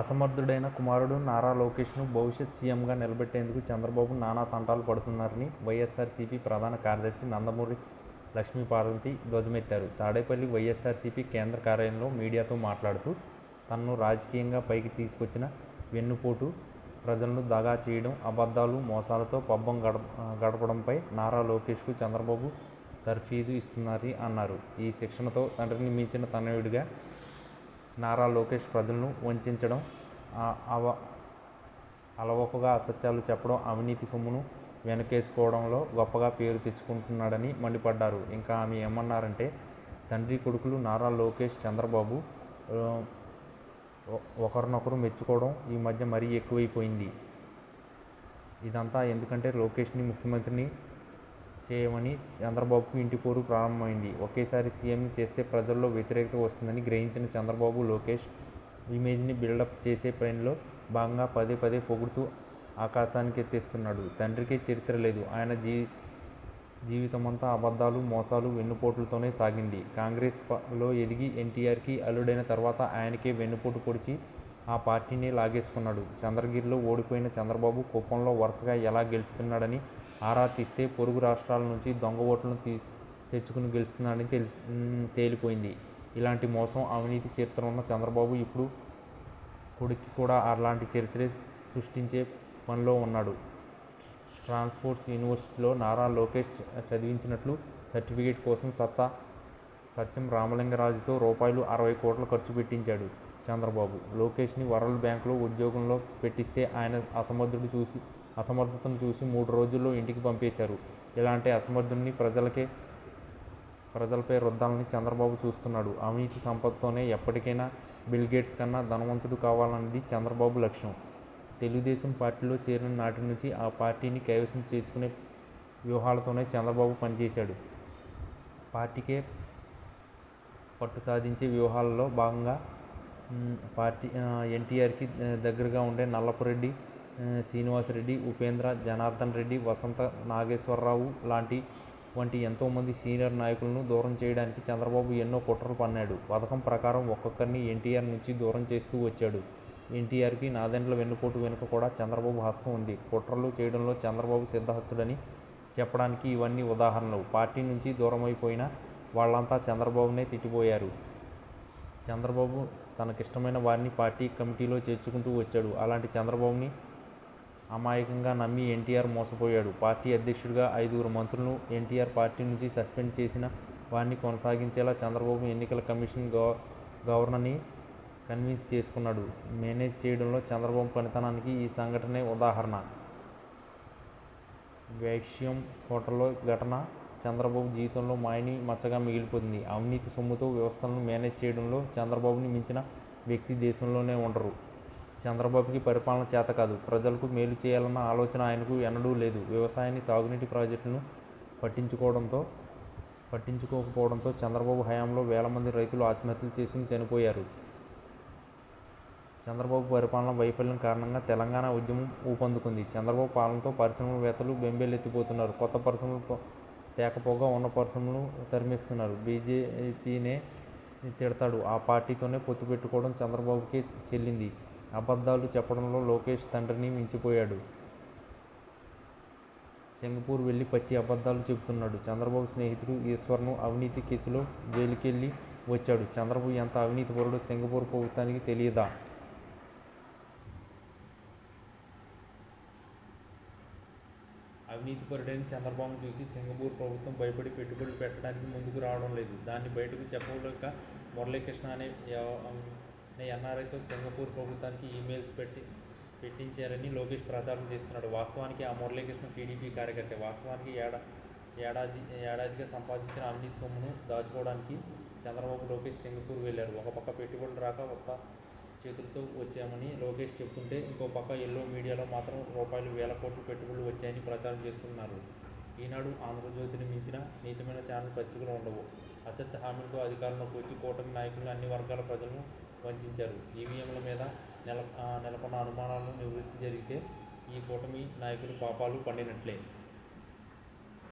అసమర్థుడైన కుమారుడు నారా లోకేష్ను భవిష్యత్ సీఎంగా నిలబెట్టేందుకు చంద్రబాబు నానా తంటాలు పడుతున్నారని వైఎస్ఆర్సీపీ ప్రధాన కార్యదర్శి నందమూరి లక్ష్మీపార్వతి ధ్వజమెత్తారు. తాడేపల్లి వైఎస్ఆర్సీపీ కేంద్ర కార్యాలయంలో మీడియాతో మాట్లాడుతూ తనను రాజకీయంగా పైకి తీసుకొచ్చిన వెన్నుపోటు ప్రజలను దగా చేయడం అబద్ధాలు మోసాలతో పబ్బం గడప గడపడంపై నారా లోకేష్కు చంద్రబాబు తర్ఫీదు ఇస్తున్నారని అన్నారు. ఈ శిక్షణతో తండ్రిని మించిన తనయుడిగా నారా లోకేష్ ప్రజలను వంచడం అవ అలవోకగా అసత్యాలు చెప్పడం అవినీతి సొమ్మును వెనకేసుకోవడంలో గొప్పగా పేరు తెచ్చుకుంటున్నాడని మండిపడ్డారు. ఇంకా ఆమె ఏమన్నారంటే తండ్రి కొడుకులు నారా లోకేష్ చంద్రబాబు ఒకరినొకరు మెచ్చుకోవడం ఈ మధ్య మరీ ఎక్కువైపోయింది. ఇదంతా ఎందుకంటే లోకేష్ని ముఖ్యమంత్రిని చేయమని చంద్రబాబుకు ఇంటి పోరు ప్రారంభమైంది. ఒకేసారి సీఎంని చేస్తే ప్రజల్లో వ్యతిరేకత వస్తుందని గ్రహించిన చంద్రబాబు లోకేష్ ఇమేజ్ని బిల్డప్ చేసే పనిలో భాగంగా పదే పదే పొగుడుతూ ఆకాశానికి ఎత్తేస్తున్నాడు. తండ్రికి చరిత్ర లేదు. ఆయన జీ జీవితమంతా అబద్ధాలు మోసాలు వెన్నుపోట్లతోనే సాగింది. కాంగ్రెస్లో ఎదిగి ఎన్టీఆర్కి అల్లుడైన తర్వాత ఆయనకే వెన్నుపోటు పొడిచి ఆ పార్టీని లాగేసుకున్నాడు. చంద్రగిరిలో ఓడిపోయిన చంద్రబాబు కోపంలో వరుసగా ఎలా గెలుస్తున్నాడని ఆరా తీస్తే పొరుగు రాష్ట్రాల నుంచి దొంగ ఓట్లను తీ తెచ్చుకుని గెలుస్తున్నాడని తెలిసి తేలిపోయింది. ఇలాంటి మోసం అవినీతి చరిత్ర ఉన్న చంద్రబాబు ఇప్పుడు కొడుక్కి కూడా అలాంటి చరిత్రే సృష్టించే పనిలో ఉన్నాడు. ట్రాన్స్పోర్ట్స్ యూనివర్సిటీలో నారా లోకేష్ చదివించినట్లు సర్టిఫికేట్ కోసం సత్తా సత్యం రామలింగరాజుతో రూపాయలు అరవై కోట్లు ఖర్చు పెట్టించాడు చంద్రబాబు. లోకేష్ని వరల్డ్ బ్యాంకులో ఉద్యోగంలో పెట్టిస్తే ఆయన అసమర్థుడు చూసి అసమర్థతను చూసి మూడు రోజుల్లో ఇంటికి పంపేశారు. ఇలాంటి అసమర్థుడిని ప్రజలకే ప్రజలపై రుద్దాలని చంద్రబాబు చూస్తున్నాడు. అవినీతి సంపదతోనే ఎప్పటికైనా బిల్ గేట్స్ కన్నా ధనవంతుడు కావాలన్నది చంద్రబాబు లక్ష్యం. తెలుగుదేశం పార్టీలో చేరిన నాటి నుంచి ఆ పార్టీని కైవసం చేసుకునే వ్యూహాలతోనే చంద్రబాబు పనిచేశాడు. పార్టీకే పట్టు సాధించే వ్యూహాలలో భాగంగా పార్టీ ఎన్టీఆర్కి దగ్గరగా ఉండే నల్లపురెడ్డి శ్రీనివాసరెడ్డి ఉపేంద్ర జనార్దన్ రెడ్డి వసంత నాగేశ్వరరావు లాంటి వంటి ఎంతోమంది సీనియర్ నాయకులను దూరం చేయడానికి చంద్రబాబు ఎన్నో కుట్రలు పన్నాడు. పథకం ప్రకారం ఒక్కొక్కరిని ఎన్టీఆర్ నుంచి దూరం చేస్తూ వచ్చాడు. ఎన్టీఆర్కి నాదెండ్ల వెన్నుపోటు వెనుక కూడా చంద్రబాబు హస్తం ఉంది. కుట్రలు చేయడంలో చంద్రబాబు సిద్ధహస్తుడని చెప్పడానికి ఇవన్నీ ఉదాహరణలు. పార్టీ నుంచి దూరమైపోయిన వాళ్ళంతా చంద్రబాబునే తిట్టిపోయారు. చంద్రబాబు తనకిష్టమైన వారిని పార్టీ కమిటీలో చేర్చుకుంటూ వచ్చాడు. అలాంటి చంద్రబాబుని అమాయకంగా నమ్మి ఎన్టీఆర్ మోసపోయాడు. పార్టీ అధ్యక్షుడిగా ఐదుగురు మంత్రులను ఎన్టీఆర్ పార్టీ నుంచి సస్పెండ్ చేసిన వారిని కొనసాగించేలా చంద్రబాబు ఎన్నికల కమిషన్ గవ గవర్నర్ని కన్విన్స్ చేసుకున్నాడు. మేనేజ్ చేయడంలో చంద్రబాబు పనితనానికి ఈ సంఘటనే ఉదాహరణ. వ్యాక్సియం హోటల్లో ఘటన చంద్రబాబు జీవితంలో మాయని మచ్చగా మిగిలిపోతుంది అవినీతి సొమ్ముతో వ్యవస్థలను మేనేజ్ చేయడంలో చంద్రబాబుని మించిన వ్యక్తి దేశంలోనే ఉండరు. చంద్రబాబుకి పరిపాలన చేత కాదు. ప్రజలకు మేలు చేయాలన్న ఆలోచన ఆయనకు ఎన్నడూ లేదు. వ్యవసాయాన్ని సాగునీటి ప్రాజెక్టులను పట్టించుకోవడంతో పట్టించుకోకపోవడంతో చంద్రబాబు హయాంలో వేల మంది రైతులు ఆత్మహత్యలు చేసుకుని చనిపోయారు. చంద్రబాబు పరిపాలన వైఫల్యం కారణంగా తెలంగాణ ఉద్యమం ఊపందుకుంది. చంద్రబాబు పాలనతో పరిశ్రమవేత్తలు బెంబేలెత్తిపోతున్నారు. కొత్త పరిశ్రమలు తేకపోగా ఉన్న పరిశ్రమలు తరిమేస్తున్నారు. బీజేపీనే తిడతాడు. ఆ పార్టీతోనే పొత్తు పెట్టుకోవడం చంద్రబాబుకి చెల్లింది. అబద్ధాలు చెప్పడంలో లోకేష్ తండ్రిని మించిపోయాడు. సింగపూర్ వెళ్ళి పచ్చి అబద్ధాలు చెబుతున్నాడు. చంద్రబాబు స్నేహితుడు ఈశ్వర్ను అవినీతి కేసులో జైలుకెళ్ళి వచ్చాడు. చంద్రబాబు ఎంత అవినీతిపరుడో సింగపూర్ ప్రభుత్వానికి తెలియదా? అవినీతిపరుడైన చంద్రబాబు చూసి సింగపూర్ ప్రభుత్వం భయపడి పెట్టుబడులు పెట్టడానికి ముందుకు రావడం లేదు. దాన్ని బయటకు చెప్పలేక మురళీకృష్ణ అనే ఎన్ఆర్ఐతో సింగపూర్ ప్రభుత్వానికి ఈమెయిల్స్ పెట్టి పెట్టించారని లోకేష్ ప్రచారం చేస్తున్నాడు. వాస్తవానికి ఆ మురళీకృష్ణ టీడీపీ కార్యకర్త. వాస్తవానికి ఏడా ఏడాది ఏడాదిగా సంపాదించిన అవినీతి సొమ్మును దాచుకోవడానికి చంద్రబాబు లోకేష్ సింగపూర్ వెళ్ళారు. ఒక పక్క పెట్టుబడులు రాక కొత్త చేతులతో వచ్చామని లోకేష్ చెప్తుంటే ఇంకో పక్క ఎల్లో మీడియాలో మాత్రం రూపాయలు వేల కోట్లు పెట్టుబడులు వచ్చాయని ప్రచారం చేస్తున్నారు. ఈనాడు ఆంధ్రజ్యోతిని మించిన నీచమైన ఛానల్ పత్రికలు ఉండవు. అసత్య హామీలతో అధికారంలోకి వచ్చి కూటమి నాయకులు అన్ని వర్గాల ప్రజలను వంచారు. ఈవీఎంల మీద నెల నెలకొన్న అనుమానాలను నివృత్తి జరిగితే ఈ కూటమి నాయకులు పాపాలు పండినట్లే.